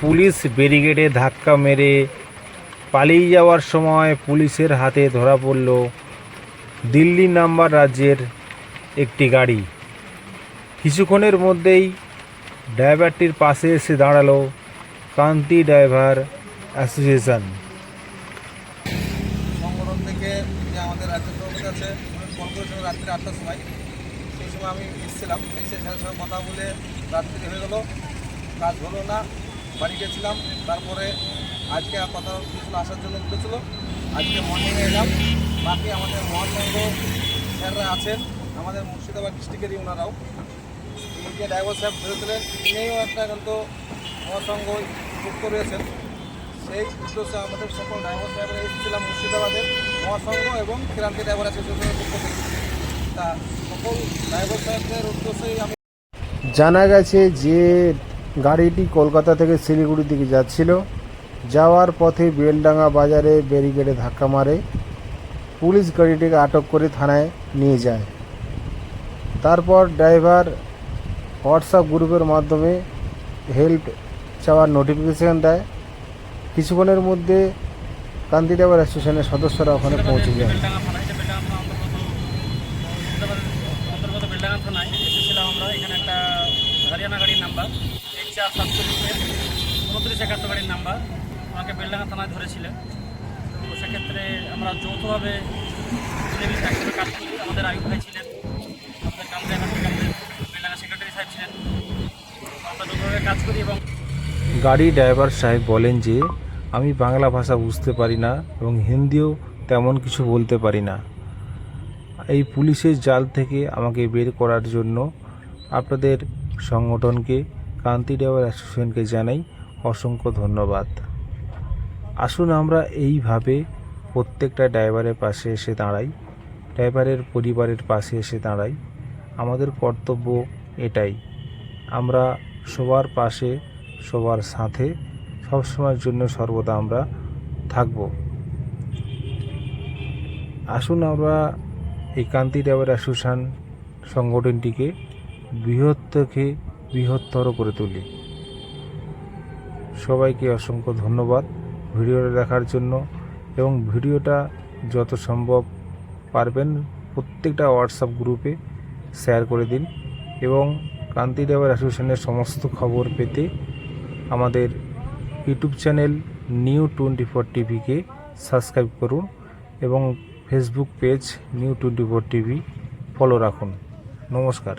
Police ব্যারিকেডে ধাক্কা মেরে পালিয়ে যাওয়ার সময় পুলিশের হাতে ধরা পড়ল দিল্লি নাম্বার রাজ্যের একটি গাড়ি। কিছুক্ষণের মধ্যেই ড্রাইভারটির পাশে এসে দাঁড়াল কান্তি ড্রাইভার অ্যাসোসিয়েশন। সংগঠন থেকে যে আমাদের রাজ্য সভাপতি আছে ফোন করেছিল রাত্রি আটটার সময়। সেই সময় আমি এসেছিলাম। এসে স্যারের সঙ্গে কথা বলে রাত্রি হয়ে গেলো। কাজ হলো না। বাড়ি গেছিলাম, তারপরে আজকে কথা হয়েছিল আসার জন্য উঠেছিল আজকে মর্নিংয়ে এলাম। বাকি আমাদের মহাসংঘ স্যাররা আছেন, আমাদের মুর্শিদাবাদ ডিস্ট্রিক্টেরই ওনারাও। যে ড্রাইভার সাহেব ধরেছিলেন তিনিও একটা কিন্তু মহাসংঘ যুক্ত রয়েছেন। সেই উদ্দেশ্যে আমাদের সকল ড্রাইভার সাহেবরা এসেছিলাম মুর্শিদাবাদের মহাসংঘ এবং ক্রান্তি ড্রাইভার অ্যাসোসিয়েশনের পক্ষ থেকে। তা সকল ড্রাইভার সাহেবদের উদ্দেশ্যেই আমি জানা গেছে যে গাড়িটি কলকাতা থেকে শিলিগুড়ির দিকে যাচ্ছিল। যাওয়ার পথে বেলডাঙ্গা বাজারে ব্যারিকেডে ধাক্কা মারে। পুলিশ গাড়িটিকে আটক করে থানায় নিয়ে যায়। তারপর ড্রাইভার হোয়াটসঅ্যাপ গ্রুপের মাধ্যমে হেল্প চাওয়ার নোটিফিকেশান দেয়। কিছুক্ষণের মধ্যে কান্তি ড্রাইভার অ্যাসোসিয়েশনের সদস্যরা ওখানে পৌঁছে যায় বেলডাঙ্গা থানা এটা বেলডাঙ্গা থানা অন্তর্গত মুর্শিদাবাদ অন্তর্গত বেলডাঙ্গা থানায় এসেছিলাম আমরা এখানে একটা হরিয়ানা গাড়ির নাম্বার এইচ চার সাতচল্লিশের উনত্রিশ একাত্তর গাড়ির নাম্বার। আমাকে বেলডাঙ্গা থানায় ধরেছিলেন তো সেক্ষেত্রে আমরা যৌথভাবে কাজ করি। আমাদের আয়ুব ভাই ছিলেন, আমাদের কাম আমাদের বেলডাঙ্গা সেক্রেটারি সাহেব ছিলেন। আমরা যৌথভাবে কাজ করি এবং গাড়ি ড্রাইভার সাহেব বলেন যে, আমি বাংলা ভাষা বুঝতে পারি না এবং হিন্দিও তেমন কিছু বলতে পারি না। এই পুলিশের জাল থেকে আমাকে বের করার জন্য আপনাদের সংগঠনকে কান্তি ড্রাইভার অ্যাসোসিয়েশনকে জানাই অসংখ্য ধন্যবাদ। আসুন আমরা এইভাবে প্রত্যেকটা ড্রাইভারের পাশে এসে দাঁড়াই, ড্রাইভারের পরিবারের পাশে এসে দাঁড়াই। আমাদের কর্তব্য এটাই, আমরা সবার পাশে, সবার সাথে, সবসময়ের জন্য সর্বদা আমরা থাকব। আসুন আমরা এই কান্তি ড্রাইভার অ্যাসোসিয়েশন সংগঠনটিকে বৃহৎ থেকে বৃহত্তর করে তুলি। সবাইকে অসংখ্য ধন্যবাদ ভিডিওটা দেখার জন্য এবং ভিডিওটা যত সম্ভব পারবেন প্রত্যেকটা হোয়াটসঅ্যাপ গ্রুপে শেয়ার করে দিন এবং কান্তি ড্রাইভার অ্যাসোসিয়েশনের সমস্ত খবর পেতে আমাদের YouTube channel New twenty four টিভিকে সাবস্ক্রাইব করুন এবং Facebook page New twenty four TV follow রাখুন। নমস্কার।